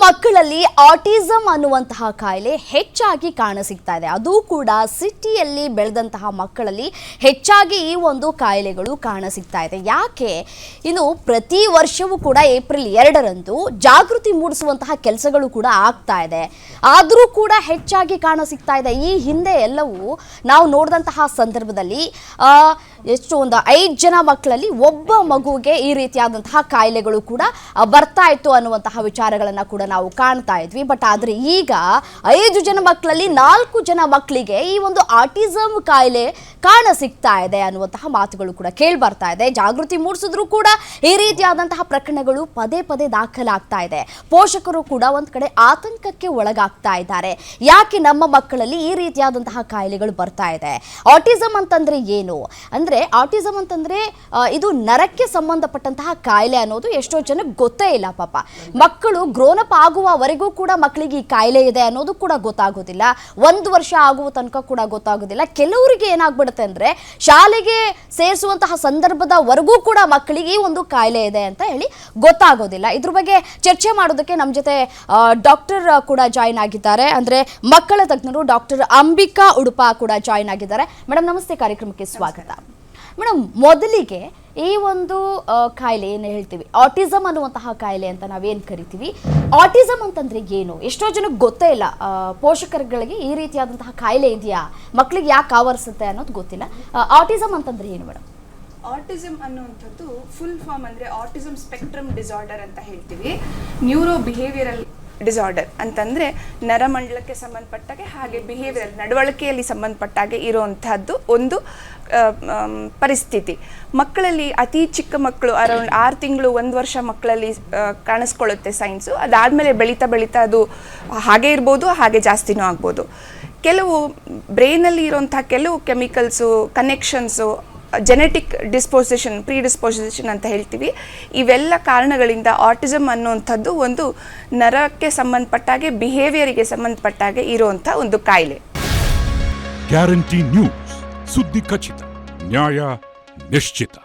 ಮಕ್ಕಳಲ್ಲಿ ಆಟಿಸಮ್ ಅನ್ನುವಂತಹ ಕಾಯಿಲೆ ಹೆಚ್ಚಾಗಿ ಕಾಣಸಿಗ್ತಾ ಇದೆ. ಅದು ಕೂಡ ಸಿಟಿಯಲ್ಲಿ ಬೆಳೆದಂತಹ ಮಕ್ಕಳಲ್ಲಿ ಹೆಚ್ಚಾಗಿ ಈ ಒಂದು ಕಾಯಿಲೆಗಳು ಕಾಣಸಿಗ್ತಾ ಇದೆ. ಯಾಕೆ? ಇನ್ನು ಪ್ರತಿ ವರ್ಷವೂ ಕೂಡ ಏಪ್ರಿಲ್ ಎರಡರಂದು ಜಾಗೃತಿ ಮೂಡಿಸುವಂತಹ ಕೆಲಸಗಳು ಕೂಡ ಆಗ್ತಾ ಇದೆ. ಆದರೂ ಕೂಡ ಹೆಚ್ಚಾಗಿ ಕಾಣಸಿಗ್ತಾ ಇದೆ. ಈ ಹಿಂದೆ ಎಲ್ಲವೂ ನಾವು ನೋಡಿದಂತಹ ಸಂದರ್ಭದಲ್ಲಿ ಎಷ್ಟು ಒಂದು ಐದು ಜನ ಮಕ್ಕಳಲ್ಲಿ ಒಬ್ಬ ಮಗುವಿಗೆ ಈ ರೀತಿಯಾದಂತಹ ಕಾಯಿಲೆಗಳು ಕೂಡ ಬರ್ತಾ ಇತ್ತು ಅನ್ನುವಂತಹ ವಿಚಾರಗಳನ್ನ ಕೂಡ ನಾವು ಕಾಣ್ತಾ ಇದ್ವಿ. ಬಟ್ ಆದ್ರೆ ಈಗ ಐದು ಜನ ಮಕ್ಕಳಲ್ಲಿ ನಾಲ್ಕು ಜನ ಮಕ್ಕಳಿಗೆ ಈ ಒಂದು ಆಟಿಸಮ್ ಕಾಯಿಲೆ ಕಾಣ ಸಿಗ್ತಾ ಇದೆ ಅನ್ನುವಂತಹ ಮಾತುಗಳು ಕೂಡ ಕೇಳಿ ಬರ್ತಾ ಇದೆ. ಜಾಗೃತಿ ಮೂಡಿಸಿದ್ರು ಕೂಡ ಈ ರೀತಿಯಾದಂತಹ ಪ್ರಕರಣಗಳು ಪದೇ ಪದೇ ದಾಖಲಾಗ್ತಾ ಇದೆ. ಪೋಷಕರು ಕೂಡ ಒಂದ್ ಕಡೆ ಆತಂಕಕ್ಕೆ ಒಳಗಾಗ್ತಾ ಇದ್ದಾರೆ. ಯಾಕೆ ನಮ್ಮ ಮಕ್ಕಳಲ್ಲಿ ಈ ರೀತಿಯಾದಂತಹ ಕಾಯಿಲೆಗಳು ಬರ್ತಾ ಇದೆ? ಆಟಿಸಮ್ ಅಂತಂದ್ರೆ ಏನು? ಅಂದ್ರೆ ಆಟಿಸಮ್ ಅಂತಂದ್ರೆ ಇದು ನರಕ್ಕೆ ಸಂಬಂಧಪಟ್ಟಂತಹ ಕಾಯಿಲೆ ಅನ್ನೋದು ಎಷ್ಟೋ ಜನಕ್ಕೆ ಗೊತ್ತೇ ಇಲ್ಲ ಪಾಪ. ಮಕ್ಕಳು ಗ್ರೋನಪ್ ಆಗುವವರೆಗೂ ಕೂಡ ಮಕ್ಕಳಿಗೆ ಈ ಕಾಯಿಲೆ ಇದೆ ಅನ್ನೋದು ಕೂಡ ಗೊತ್ತಾಗೋದಿಲ್ಲ. ಒಂದು ವರ್ಷ ಆಗುವ ತನಕ ಕೂಡ ಗೊತ್ತಾಗೋದಿಲ್ಲ. ಕೆಲವರಿಗೆ ಏನಾಗ್ಬಿಡುತ್ತೆ ಅಂದ್ರೆ ಶಾಲೆಗೆ ಸೇರಿಸುವಂತಹ ಸಂದರ್ಭದವರೆಗೂ ಕೂಡ ಮಕ್ಕಳಿಗೆ ಈ ಒಂದು ಕಾಯಿಲೆ ಇದೆ ಅಂತ ಹೇಳಿ ಗೊತ್ತಾಗೋದಿಲ್ಲ. ಇದ್ರ ಬಗ್ಗೆ ಚರ್ಚೆ ಮಾಡೋದಕ್ಕೆ ನಮ್ಮ ಜೊತೆ ಡಾಕ್ಟರ್ ಕೂಡ ಜಾಯಿನ್ ಆಗಿದ್ದಾರೆ. ಅಂದ್ರೆ ಮಕ್ಕಳ ತಜ್ಞರು ಡಾಕ್ಟರ್ ಅಂಬಿಕಾ ಉಡುಪ ಕೂಡ ಜಾಯಿನ್ ಆಗಿದ್ದಾರೆ. ಮೇಡಮ್ ನಮಸ್ತೆ. ಕಾರ್ಯಕ್ರಮಕ್ಕೆ ಸ್ವಾಗತ. ಮೇಡಮ್ ಮೊದಲಿಗೆ ಈ ಒಂದು ಕಾಯಿಲೆ ಏನು ಹೇಳ್ತೀವಿ? ಆಟಿಸಮ್ ಅನ್ನುವಂತಹ ಕಾಯಿಲೆ ಅಂತ ನಾವೇನು ಕರಿತೀವಿ? ಆಟಿಸಮ್ ಅಂತಂದ್ರೆ ಏನು? ಎಷ್ಟೋ ಜನಕ್ಕೆ ಗೊತ್ತೇ ಇಲ್ಲ. ಪೋಷಕರುಗಳಿಗೆ ಈ ರೀತಿಯಾದಂತಹ ಕಾಯಿಲೆ ಇದೆಯಾ? ಮಕ್ಕಳಿಗೆ ಯಾಕೆ ಆವರಿಸುತ್ತೆ ಅನ್ನೋದು ಗೊತ್ತಿಲ್ಲ. ಆಟಿಸಮ್ ಅಂತಂದ್ರೆ ಏನು ಮೇಡಮ್? ಆಟಿಸಮ್ ಅನ್ನುವಂಥದ್ದು ಫುಲ್ ಫಾರ್ಮ್ ಅಂದರೆ ಆಟಿಸಮ್ ಸ್ಪೆಕ್ಟ್ರಮ್ ಡಿಸಾರ್ಡರ್ ಅಂತ ಹೇಳ್ತೀವಿ. ನ್ಯೂರೋ ಬಿಹೇವಿಯರಲ್ ಡಿಸಾರ್ಡರ್ ಅಂತಂದರೆ ನರಮಂಡಲಕ್ಕೆ ಸಂಬಂಧಪಟ್ಟಾಗೆ ಹಾಗೆ ಬಿಹೇವಿಯರ್ ನಡವಳಿಕೆಯಲ್ಲಿ ಸಂಬಂಧಪಟ್ಟಾಗೆ ಇರುವಂತಹದ್ದು ಒಂದು ಪರಿಸ್ಥಿತಿ. ಮಕ್ಕಳಲ್ಲಿ ಅತಿ ಚಿಕ್ಕ ಮಕ್ಕಳು ಅರೌಂಡ್ ಆರು ತಿಂಗಳು ಒಂದು ವರ್ಷ ಮಕ್ಕಳಲ್ಲಿ ಕಾಣಿಸ್ಕೊಳ್ಳುತ್ತೆ ಸೈನ್ಸು ಅದಾದಮೇಲೆ ಬೆಳೀತಾ ಬೆಳೀತಾ ಅದು ಹಾಗೆ ಇರ್ಬೋದು, ಹಾಗೆ ಜಾಸ್ತಿನೂ ಆಗ್ಬೋದು. ಕೆಲವು ಬ್ರೈನಲ್ಲಿ ಇರೋಂಥ ಕೆಲವು chemicals connections genetic disposition predisposition ಅಂತ ಹೇಳ್ತೀವಿ. ಇವೆಲ್ಲ ಕಾರಣಗಳಿಂದ ಆಟಿಸಮ್ ಅನ್ನುವಂಥದ್ದು ಒಂದು ನರಕ್ಕೆ ಸಂಬಂಧಪಟ್ಟಾಗೆ ಬಿಹೇವಿಯರಿಗೆ ಸಂಬಂಧಪಟ್ಟಾಗೆ ಇರುವಂಥ ಒಂದು ಕಾಯಿಲೆ. ಗ್ಯಾರಂಟಿ ನ್ಯೂಸ್ ಸುದ್ದಿ ಖಚಿತ, ನ್ಯಾಯ ನಿಶ್ಚಿತ.